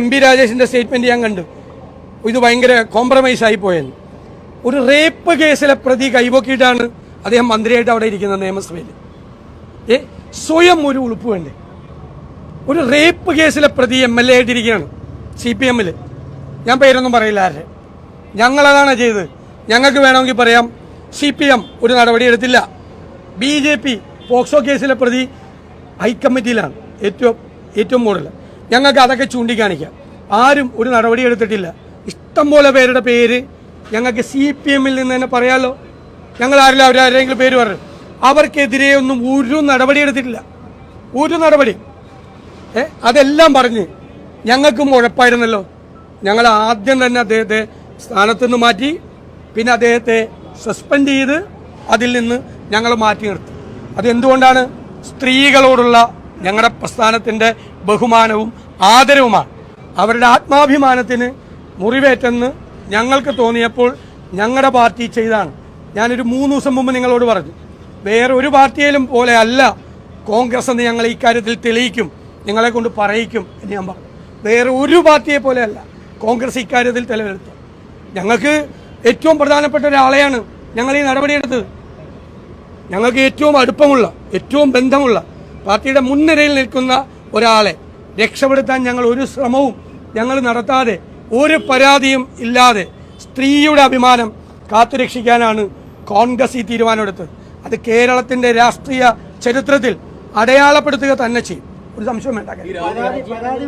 M P രാജേഷിന്റെ statement ഞാൻ കണ്ടു. ഇത് ഭയങ്കര കോംപ്രമൈസ് ആയി പോയെന്ന്. ഒരു റേപ്പ് കേസിലെ പ്രതി കൈപൊക്കിയിട്ടാണ് അദ്ദേഹം മന്ത്രിയായിട്ട് അവിടെ ഇരിക്കുന്നത് നിയമസഭയിൽ. ഏ സ്വയം ഒരു ഉളുപ്പ് വേണ്ടേ? ഒരു റേപ്പ് കേസിലെ പ്രതി എം എൽ എ ആയിട്ടിരിക്കുകയാണ് സി പി എമ്മിൽ ഞാൻ പേരൊന്നും പറയില്ല ആരുടെ. ഞങ്ങളതാണ് ചെയ്തത്? ഞങ്ങൾക്ക് വേണമെങ്കിൽ പറയാം സി പി എം ഒരു നടപടി എടുത്തില്ല. ബി ജെ പി പോക്സോ കേസിലെ പ്രതി ഹൈക്കമ്മിറ്റിയിലാണ് ഏറ്റവും ഏറ്റവും കൂടുതൽ ഞങ്ങൾക്ക് അതൊക്കെ ചൂണ്ടിക്കാണിക്കാം. ആരും ഒരു നടപടി എടുത്തിട്ടില്ല. ഇഷ്ടംപോലെ പേരുടെ പേര് ഞങ്ങൾക്ക് സി പി എമ്മിൽ നിന്ന് തന്നെ പറയാമല്ലോ ഞങ്ങൾ ആരില്ല അവരാരെങ്കിലും പേര് പറഞ്ഞു അവർക്കെതിരെ ഒന്നും ഒരു നടപടി എടുത്തിട്ടില്ല. ഒരു നടപടി. ഏ അതെല്ലാം പറഞ്ഞ് ഞങ്ങൾക്കും ഉഴപ്പായിരുന്നല്ലോ. ഞങ്ങൾ ആദ്യം തന്നെ അദ്ദേഹത്തെ സ്ഥാനത്തു നിന്ന് മാറ്റി പിന്നെ അദ്ദേഹത്തെ സസ്പെൻഡ് ചെയ്ത് അതിൽ നിന്ന് ഞങ്ങൾ മാറ്റി നിർത്തി. അതെന്തുകൊണ്ടാണ്? സ്ത്രീകളോടുള്ള ഞങ്ങളുടെ പ്രസ്ഥാനത്തിന്റെ ബഹുമാനവും ആദരവുമാണ്. അവരുടെ ആത്മാഭിമാനത്തിന് മുറിവേറ്റെന്ന് ഞങ്ങൾക്ക് തോന്നിയപ്പോൾ ഞങ്ങളുടെ പാർട്ടി ചെയ്താണ്. ഞാനൊരു മൂന്ന് ദിവസം മുമ്പ് നിങ്ങളോട് പറഞ്ഞു വേറെ ഒരു പാർട്ടിയിലും പോലെ അല്ല കോൺഗ്രസ് എന്ന് ഞങ്ങൾ ഇക്കാര്യത്തിൽ തെളിയിക്കും നിങ്ങളെ കൊണ്ട് പറയിക്കും എന്ന് ഞാൻ പറഞ്ഞു. വേറെ ഒരു പാർട്ടിയെ പോലെയല്ല കോൺഗ്രസ് ഇക്കാര്യത്തിൽ തെളിവെടുത്തു ഞങ്ങൾക്ക് ഏറ്റവും പ്രധാനപ്പെട്ട ഒരാളെയാണ് ഞങ്ങൾ ഈ നടപടിയെടുത്തത്. ഞങ്ങൾക്ക് ഏറ്റവും അടുപ്പമുള്ള ഏറ്റവും ബന്ധമുള്ള പാർട്ടിയുടെ മുൻനിരയിൽ നിൽക്കുന്ന ഒരാളെ രക്ഷപ്പെടുത്താൻ ഞങ്ങൾ ഒരു ശ്രമവും ഞങ്ങൾ നടത്താതെ ഒരു പരാതിയും ഇല്ലാതെ സ്ത്രീയുടെ അഭിമാനം കാത്തുരക്ഷിക്കാനാണ് കോൺഗ്രസ് ഈ തീരുമാനമെടുത്തത് അത് കേരളത്തിന്റെ രാഷ്ട്രീയ ചരിത്രത്തിൽ അടയാളപ്പെടുത്തുക തന്നെ ചെയ്യും ഒരു സംശയം വേണ്ട.